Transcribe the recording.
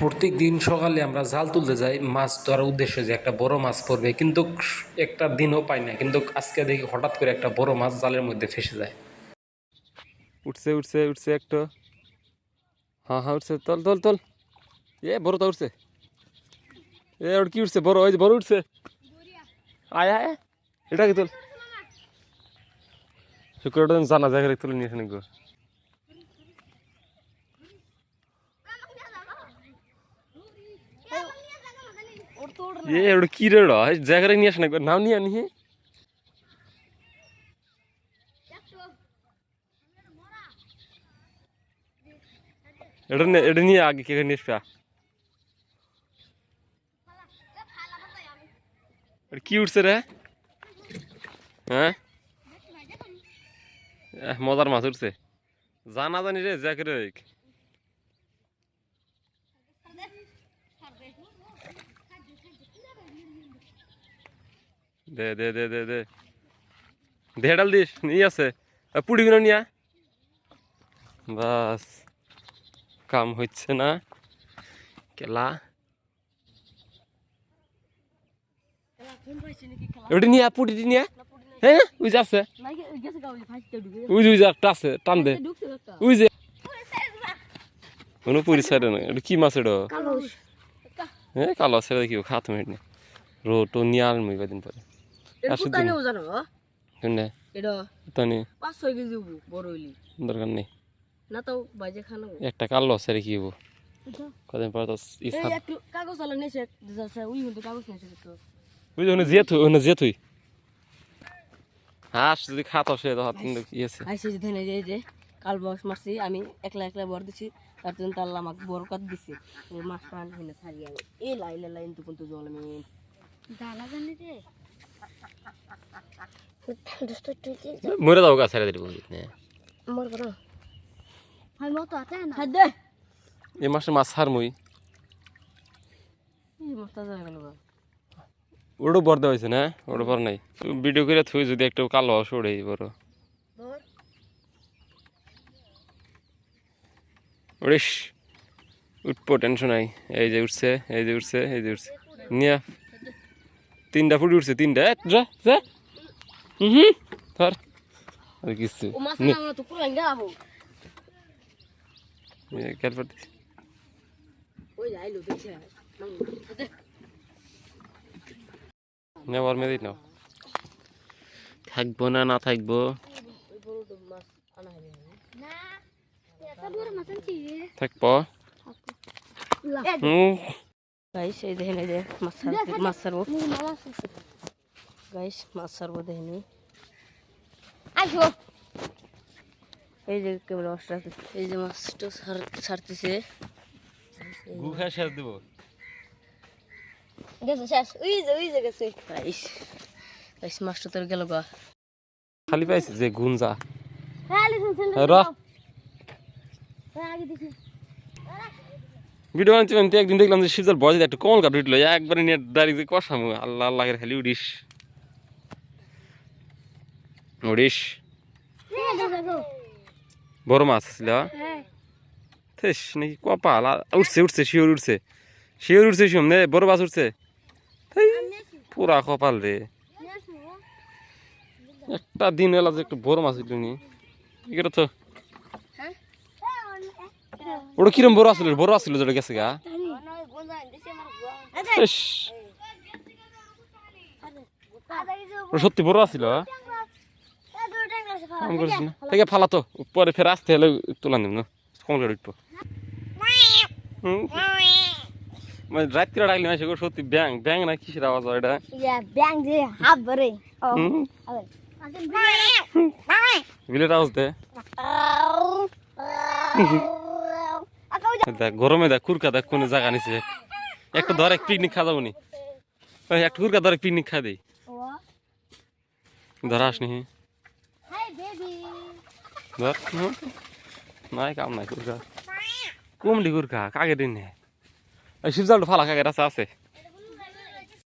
প্রত্যেক দিন সকালে আমরা জাল তুলতে যাই, মাছ ধরার উদ্দেশ্যে যে একটা বড় মাছ পড়বে, কিন্তু একটা দিনও পাই না, কিন্তু আজকে দেখি হঠাৎ করে একটা বড় মাছ জালের মধ্যে ফেসে যায়। উঠছে উঠছে উঠছে একটু। হ্যাঁ হ্যাঁ উঠছে, তল তল তল। এ, বড় তো উঠছে। এ, ওর কি উঠছে? বড়, ওই যে বড় উঠছে। আয় আয় আয়। এটা কি তোল শুক্রটা জানা জায়গায় তুলে নিয়ে আসেন গো। এ ওটা কি রে ওটা এই নিয়ে আসেন একবার নাম নিয়ে আনি এটা নে- এটা নিয়ে আগে কে নিয়ে আসবে কি উঠছে রে হ্যাঁ মজার মাছ উঠছে জানা জানি রে জ্যাক রে দে দে দে দে দে। দেড়াল দিস নিয়ে আছে। আর পুড়ি গুলো নিয়া। বাস কাম হচ্ছে না। কেলা। ওটা নিয়ে পুটি নিয়ে। হ্যাঁ ওই যে আছে। ওই যে ওই যে একটা আছে টান দে। ওই যে। কোনো পরিচয় না এটা কি মাছ এটা? হ্যাঁ কালো আছে কি খাত মেট রো তো নিয়ে মই কদিন পরে। আসো দিন জানো? এটা। তানি পাঁচ ছয় কেজি হব বড় হইলি। দরকার নেই। না তাও বাজে খানো একটা কালো আছে রে কি কদিন পরে তো একটু কাগজ আলা নেছে যাচ্ছে ওই কিন্তু কাগজ নেছে তো। ওই যে ওখানে জেত ওখানে জেত হই। হাঁস যদি খাত সে তো হাত কিন্তু কি আছে। আইসে যে ধেনে যে যে কাল বস মারছি আমি একলা একলা বর দিছি তার জন্য তার আমাকে বড় কাট দিছি মাছ পান হেনে ছাড়ি আমি এই লাইলে লাইন তো কিন্তু জল আমি দালা জানি রে। দোস্ত তুই কি মরে যাও গা ছেড়ে দিব নে। মর বড় হয় মতো আছে না? হাত দে। এই মাসে মাছ ছাড় মুই। এই মাছটা যাবে গেল বা ওটা বড় দেওয়া হয়েছে না? ওটা বড় নাই। ভিডিও করে থুই যদি একটা কালো সরে বড়। ধর ওরিস উঠবো টেনশন নাই। এই যে উঠছে এই যে উঠছে এই যে উঠছে। নিয়া। তিনটা ফুটি উঠছে তিনটা। হুম ধর। আর কিছু। নেওয়ার নাও থাকব না না থাকব। থাকব। হুম গাইস এই দেখেন এই যে মাছ মাছ ছাড়বো গাইস মাছ ছাড়বো দেখেন এই। যে কেবল মাছটা এই যে মাছটা ছাড়- ছাড়তেছে গুখা শেষ দিব। গেছে শেষ। উই যে উই যে গেছে। গাইস গাইস মাছটা তোর গেল গা। খালি পাইছে যে গুঞ্জা। হ্যাঁ র। আগে দেখি ভিডিও বানাচ্ছি, আমি তো একদিন দেখলাম যে সিজার বয়স একটু কমল কাট উঠল একবারে নিয়ে দাঁড়িয়ে যে কষামু। আল্লাহ আল্লাহ করে খালি উড়িস। উড়িস। বড় মাছ আসছিল থেস, নাকি কপাল। উঠছে উঠছে শিওর উঠছে শিওর উঠছে শিওর। নে, বড় মাছ উঠছে পুরা কপাল রে। একটা দিন এলা যে একটু বড় মাছ উঠল এটা তো ওটা কিরম বড় আসলে বড় আসছিল যেটা গেছে গা? সত্যি বড় আসছিল কাম করিস না। থেকে ফালা তো পরে ফের আসতে হলে তোলা নেব না? কম করে উঠবো। মানে রাত করে ডাকলি মাসে সত্যি ব্যাং ব্যাং না কিসের আওয়াজ হয় এটা? ব্যাং যে হাফ ভরে। বিলের আওয়াজ দে। দেখ গরমে দেখ কুরকা দেখ কোন জায়গা নিছে। একটা ধর এক পিকনিক খা যাব নি। একটা কুরকা ধর পিকনিক খা দেই। ধর আসনি ধর নাই কাম নাই কুরকা। কুমলি কুরকা কাকে দিন শিবজালটা ফালা কাকে রাস্তা আছে?